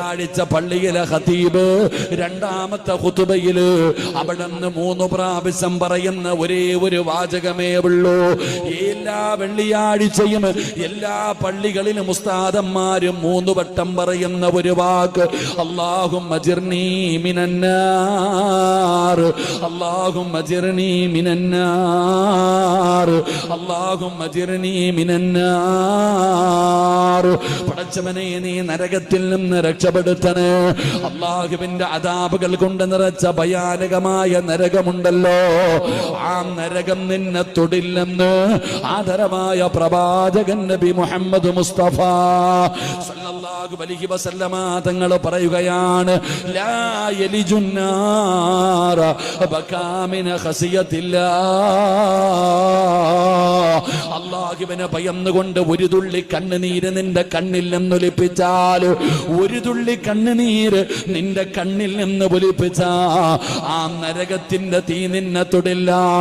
വെള്ളിയാഴ്ച പള്ളിയിലെ ഹതീബ് രണ്ടാമത്തെ ഹുതുബയിൽ അവിടെ നിന്ന് മൂന്ന് പ്രാവശ്യം പറയുന്ന ഒരേ ഒരു വാചകമേ ഉള്ളൂ. എല്ലാ വെള്ളിയാഴ്ചയും എല്ലാ പള്ളികളിലും ഉസ്താദന്മാരും മൂന്ന് വട്ടം പറയുന്ന ഒരു വാക്ക്. അള്ളാഹും അള്ളാഹും അള്ളാഹും മിനന്നാർ പടച്ചവനെ നീ നരകത്തിൽ നിന്ന് രക്ഷപ്പെടുത്തണേ. അള്ളാഹുവിന്റെ അതാപുകൾ കൊണ്ട് നിറച്ച ഭയാനകമായ നരകമുണ്ടല്ലോ. ആ നരകം നിന്നെ തൊടില്ലെന്ന് ആദരമായ പ്രവാചകൻ നബി മുഹമ്മദ് മുസ്തഫ സല്ലല്ലാഹു അലൈഹി വസല്ലമ തങ്ങൾ പറയുകയാണ് ലാ യലിജുന്നാറ ബകാമിന ഖസിയത്തില്ലാ. അള്ളാഹുവിനെ ഭയന്നുകൊണ്ട് ഒരു തുള്ളി കണ്ണുനീര് നിന്റെ കണ്ണിൽ നിന്ന് ഒലിപ്പിച്ചാൽ ഒരു തുള്ളി കണ്ണുനീര് നിന്റെ കണ്ണിൽ നിന്ന് ഒലിപ്പിച്ചാ ആ നരകത്തിന്റെ തീ നിന്നെ തൊടില്ല.